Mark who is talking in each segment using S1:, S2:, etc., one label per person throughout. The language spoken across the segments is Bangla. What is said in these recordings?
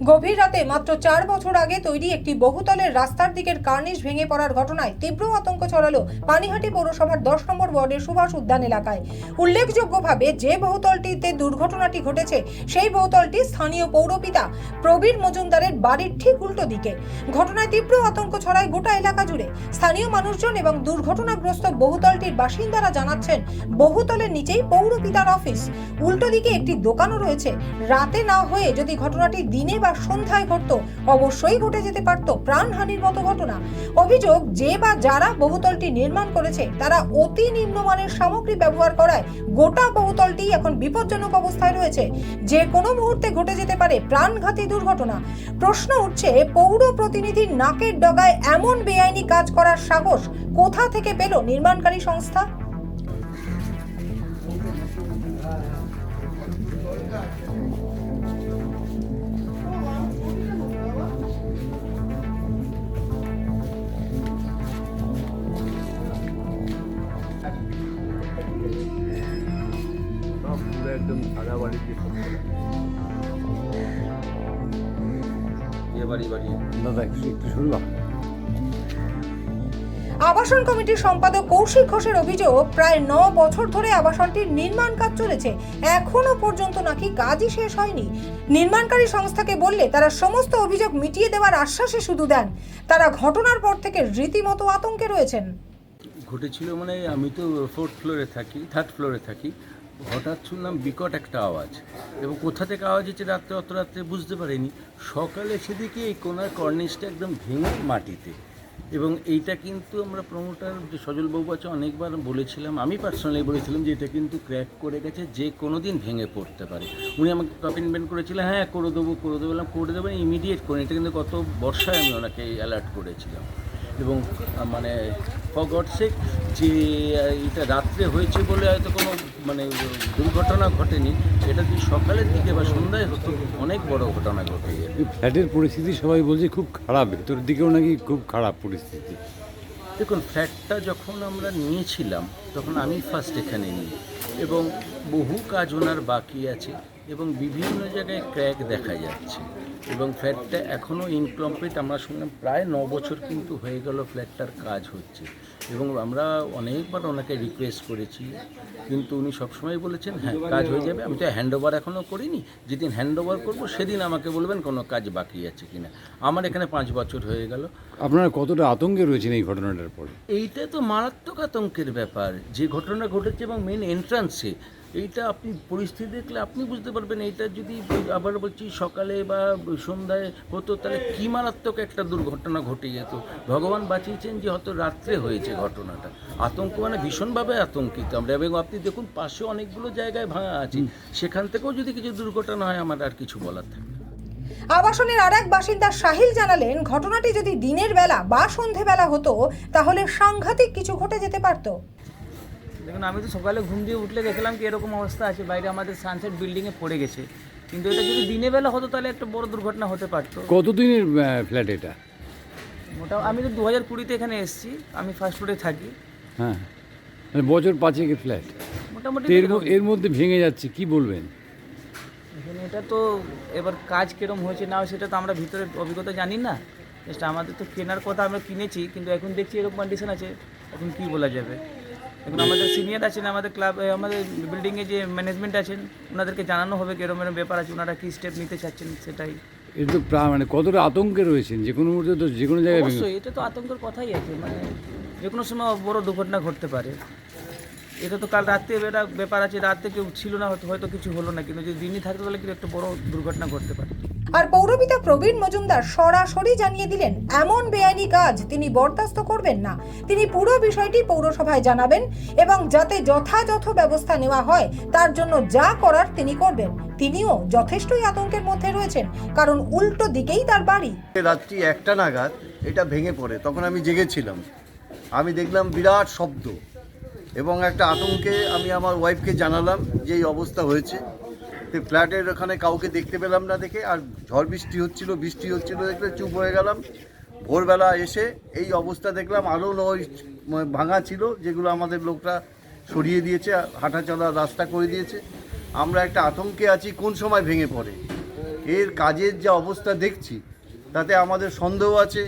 S1: গভীর রাতে মাত্র চার বছর আগে তৈরি একটি বহুতলের রাস্তার দিকের কার্নিশ ভেঙে পড়ার ঘটনায় তীব্র আতঙ্ক ছড়ালো পানিহাটি পৌরসভার দশ নম্বর ওয়ার্ডের সুভাষ উদ্যান এলাকায়। উল্লেখযোগ্যভাবে যে বহুতলটিতে দুর্ঘটনাটি ঘটেছে, সেই বহুতলটি স্থানীয় পৌরপিতা প্রবীর মজুমদারের বাড়ির ঠিক উল্টো দিকে। ঘটনায় তীব্র আতঙ্ক ছড়ায় গোটা এলাকা জুড়ে। স্থানীয় মানুষজন এবং দুর্ঘটনাগ্রস্ত বহুতলটির বাসিন্দারা জানাচ্ছেন, বহুতলের নিচেই পৌরপিতার অফিস। উল্টো দিকে একটি দোকানও রয়েছে। রাতে না হয়ে যদি ঘটনাটি দিনে বা সন্ধ্যায় ঘটতো, অবশ্যই ঘটে যেতে পারত প্রাণহানির মতো ঘটনা। অভিযোগ, যে বা যারা বহুতলটি নির্মাণ করেছে, তারা অতি নিম্নমানের সামগ্রী ব্যবহার করায় গোটা বহুতলটি এখন বিপজ্জনক অবস্থায় রয়েছে। যে কোনো মুহূর্তে ঘটে যেতে পারে প্রাণঘাতী দুর্ঘটনা। প্রশ্ন উঠছে, পৌর প্রতিনিধির নাকের ডগায় এমন বেআইনি কাজ করার সাহস কোথা থেকে পেল নির্মাণকারী সংস্থা?
S2: একদম সাদা বাড়িতে সব করা।
S3: এ বাড়ি বাড়ি।
S2: দাদা একটু একটু শুনলাম
S1: আবাসন কমিটির সম্পাদক কৌশিক ঘোষের অভিযোগ প্রায় ন বছর ধরে আবাসনটির নির্মাণ কাজ চলেছে। এখনও পর্যন্ত নাকি কাজই শেষ হয়নি। নির্মাণকারী সংস্থাকে বললে তারা সমস্ত অভিযোগ মিটিয়ে দেওয়ার আশ্বাসে শুধু দেন। তারা ঘটনার পর থেকে রীতিমতো আতঙ্কে রয়েছেন।
S3: ঘটেছিল মানে আমি তো ফোর্থ ফ্লোরে থাকি থার্ড ফ্লোরে থাকি। হঠাৎ শুনলাম বিকট একটা আওয়াজ। এবং কোথা থেকে আওয়াজ হচ্ছে রাত্রে, অত রাত্রে বুঝতে পারিনি। সকালে সেদিকে এই কোনার কর্নিশটা একদম ভেঙে মাটিতে। এবং এইটা কিন্তু আমরা প্রমোটার যে সজলবাবু আছে, অনেকবার বলেছিলাম, আমি পার্সোনালি বলেছিলাম যে এটা কিন্তু ক্র্যাক করে গেছে, যে কোনো দিন ভেঙে পড়তে পারে। উনি আমাকে কপিনমেন্ট করেছিলেন হ্যাঁ করে দেবো করে দেবো, বললাম, করে দেবেন ইমিডিয়েট করে। এটা কিন্তু গত বর্ষায় আমি ওনাকে অ্যালার্ট করেছিলাম। এবং মানে ফর গড সেক যে এটা রাত্রে হয়েছে বলে হয়তো কোনো মানে দুর্ঘটনা ঘটেনি এটা যদি সকালের দিকে বা সন্ধ্যায় হতো অনেক বড় ঘটনা ঘটে
S2: ফ্ল্যাটের পরিস্থিতি সবাই বলছে খুব খারাপ ভেতরের দিকেও নাকি খুব খারাপ পরিস্থিতি।
S3: দেখুন ফ্ল্যাটটা যখন আমরা নিয়েছিলাম তখন আমি ফার্স্ট এখানে নিই। এবং বহু কাজ ওনার বাকি আছে এবং বিভিন্ন জায়গায় ক্র্যাক দেখা যাচ্ছে। এবং ফ্ল্যাটটা এখনও ইনকমপ্লিট আমরা শুনলাম প্রায় ন বছর কিন্তু হয়ে গেল ফ্ল্যাটটার কাজ হচ্ছে। এবং আমরা অনেকবার ওনাকে রিকোয়েস্ট করেছি কিন্তু উনি সবসময় বলেছেন হ্যাঁ কাজ হয়ে যাবে। আমি তো হ্যান্ড ওভার এখনও করিনি। যেদিন হ্যান্ড ওভার করব সেদিন আমাকে বলবেন কোনো কাজ বাকি আছে কিনা। আমার এখানে পাঁচ বছর হয়ে গেল।
S2: আপনারা কতটা আতঙ্কে রয়েছেন এই ঘটনাটার পর?
S3: এইটা তো মারাত্মক আতঙ্কের ব্যাপার। যে ঘটনা ঘটেছে এবং মেন এন্ট্রান্সে এইটা আপনি পরিস্থিতি দেখলে আপনি বুঝতে পারবেন এইটা যদি আবার বলছি সকালে বা সন্ধ্যায় হতো তাহলে কী মারাত্মক একটা দুর্ঘটনা ঘটে যেত। ভগবান বাঁচিয়েছেন যে হয়তো রাত্রে হয়েছে ঘটনাটা। আতঙ্ক মানে ভীষণভাবে আতঙ্কিত আমরা। এবং আপনি দেখুন পাশে অনেকগুলো জায়গায় ভাঙা আছে। সেখান থেকেও যদি কিছু দুর্ঘটনা হয় আমার আর কিছু বলার থাকে না।
S1: আবাসনের আর এক বাসিন্দা সাহিল জানালেন ঘটনাটি যদি দিনের বেলা বা সন্ধেবেলা হতো তাহলে সাংঘাতিক কিছু ঘটে যেতে পারতো।
S4: দেখুন আমি তো সকালে ঘুম দিয়ে উঠলে দেখলাম কি এরকম অবস্থা আছে। বাইরে আমাদের সানসেট বিল্ডিংয়ে পড়ে গেছে। কিন্তু এটা যদি দিনের বেলা হতো তাহলে একটা বড় দুর্ঘটনা হতে পারতো।
S2: কতদিনের ফ্ল্যাট এটা?
S4: মোটা আমি তো দু হাজার কুড়িতে এখানে এসেছি। আমি ফার্স্ট ফ্লোরে থাকি।
S2: হ্যাঁ। মানে বছর পাঁচেকের ফ্ল্যাট
S4: মোটামুটি
S2: এর এর মধ্যে ভেঙে যাচ্ছে কি বলবেন?
S4: এখানে এটা তো এবার কাজ কিরম হয়েছে না সেটা তো আমরা ভিতরে অভিজ্ঞতা জানি না। জাস্ট আমাদের তো কেনার কথা আমরা কিনেছি কিন্তু এখন দেখছি এরকম কন্ডিশন আছে। এখন কি বলা যাবে? এখন আমাদের সিনিয়র আছেন আমাদের ক্লাব আমাদের বিল্ডিংয়ে যে ম্যানেজমেন্ট আছেন ওনাদেরকে জানানো হবে কি এরকম ব্যাপার আছে ওনারা কী স্টেপ নিতে চাচ্ছেন সেটাই।
S2: এটা তো মানে কতটা আতঙ্কে রয়েছেন? যে কোনো মুহূর্তে তো যে কোনো জায়গায়
S4: অবশ্যই এটা তো আতঙ্কের কথাই আছে মানে যে কোনো সময় বড় দুর্ঘটনা ঘটতে পারে। এটা তো কাল রাত্রে এটা ব্যাপার আছে রাত্রে কেউ ছিল না হয়তো হয়তো কিছু হলো না কিন্তু যদি দিনই থাকতে তাহলে কিন্তু একটা বড় দুর্ঘটনা ঘটতে পারে।
S1: আর পৌরপিতা প্রবীণ মজুমদার সরাসরি জানিয়ে দিলেন, এমন বেআইনি কাজ তিনি বরদাস্ত করবেন না। তিনি পুরো বিষয়টি পৌরসভায় জানাবেন এবং যাতে যথাযথ ব্যবস্থা নেওয়া হয়, তার জন্য যা করার তিনি করবেন। তিনিও যথেষ্টই আতঙ্কের মধ্যে রয়েছেন, কারণ উল্টো দিকেই তার বাড়ি।
S5: রাত্রি একটা নাগাদ এটা ভেঙে পড়ে, তখন আমি জেগেছিলাম। আমি দেখলাম বিরাট শব্দ এবং একটা আতঙ্কে আমি আমার ওয়াইফকে জানালাম যে এই অবস্থা হয়েছে। ফ্ল্যাটের ওখানে কাউকে দেখতে পেলাম না দেখে, আর ঝড় বৃষ্টি হচ্ছিল বৃষ্টি হচ্ছিল দেখলে চুপ হয়ে গেলাম। ভোরবেলা এসে এই অবস্থা দেখলাম আরও নয় ভাঙা ছিল, যেগুলো আমাদের লোকরা সরিয়ে দিয়েছে হাঁটা চলার রাস্তা করে দিয়েছে। আমরা একটা আতঙ্কে আছি, কোন সময় ভেঙে পড়ে? এর কাজের যা অবস্থা দেখছি, তাতে আমাদের সন্দেহ আছে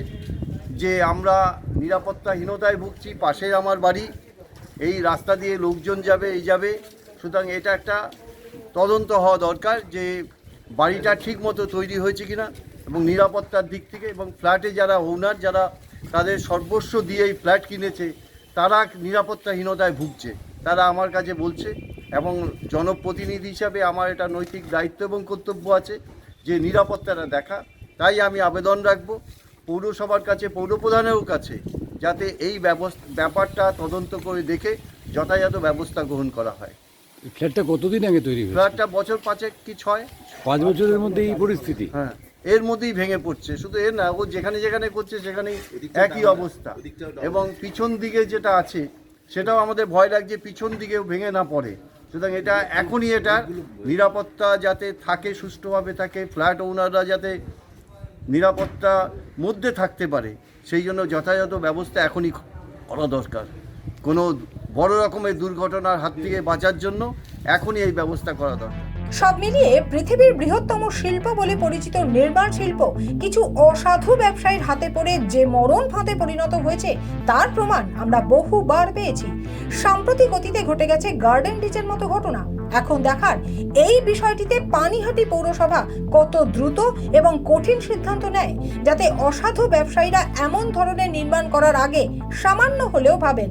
S5: যে আমরা নিরাপত্তাহীনতায় ভুগছি পাশে আমার বাড়ি। এই রাস্তা দিয়ে লোকজন যাবে, এই যাবে। সুতরাং এটা একটা তদন্ত হওয়া দরকার যে বাড়িটা ঠিক মতো তৈরি হয়েছে কিনা এবং নিরাপত্তার দিক থেকে এবং ফ্ল্যাটে যারা ওনার, যারা তাদের সর্বস্ব দিয়ে এই ফ্ল্যাট কিনেছে, তারা নিরাপত্তাহীনতায় ভুগছে। তারা আমার কাছে বলছে এবং জনপ্রতিনিধি হিসাবে আমার এটা নৈতিক দায়িত্ব এবং কর্তব্য আছে যে নিরাপত্তাটা দেখা। তাই আমি আবেদন রাখব পৌরসভার কাছে, পৌরপ্রধানেরও কাছে, যাতে এই ব্যবস্থা ব্যাপারটা তদন্ত করে দেখে যথাযথ ব্যবস্থা গ্রহণ করা হয়।
S2: ফ্ল্যাটটা কতদিন আগে তৈরি হয়েছে?
S5: ফ্ল্যাটটা বছর পাঁচেক কি ছয়?
S2: পাঁচ বছরের মধ্যে এই পরিস্থিতি?
S5: হ্যাঁ এর মধ্যেই ভেঙে পড়ছে। শুধু এর না ও যেখানে যেখানে করছে সেখানেই একই অবস্থা। এবং পিছন দিকে যেটা আছে সেটাও আমাদের ভয় লাগছে পিছন দিকেও ভেঙে না পড়ে। সুতরাং এটা এখনই এটা নিরাপত্তা যাতে থাকে সুষ্ঠুভাবে থাকে ফ্ল্যাট ওনাররা যাতে নিরাপত্তা মধ্যে থাকতে পারে সেই জন্য যথাযথ ব্যবস্থা এখনই করা দরকার। কোনো বড় রকমের দুর্ঘটনার হাত থেকে বাঁচার জন্য এখনই এই ব্যবস্থা করা দরকার।
S1: সব মিলিয়ে পৃথিবীর বৃহত্তম শিল্প বলে পরিচিত নির্মাণ শিল্প কিছু অসাধু ব্যবসায়ীর হাতে পড়ে যে মরণ ফাঁদে পরিণত হয়েছে, তার প্রমাণ আমরা বহুবার পেয়েছি। সাম্প্রতিক অতীতে ঘটে গেছে গার্ডেন ডিচের মতো ঘটনা। এখন দেখার এই বিষয়টিতে পানিহাটি পৌরসভা কত দ্রুত এবং কঠিন সিদ্ধান্ত নেয়, যাতে অসাধু ব্যবসায়ীরা এমন ধরনের নির্মাণ করার আগে সামান্য হলেও ভাবেন।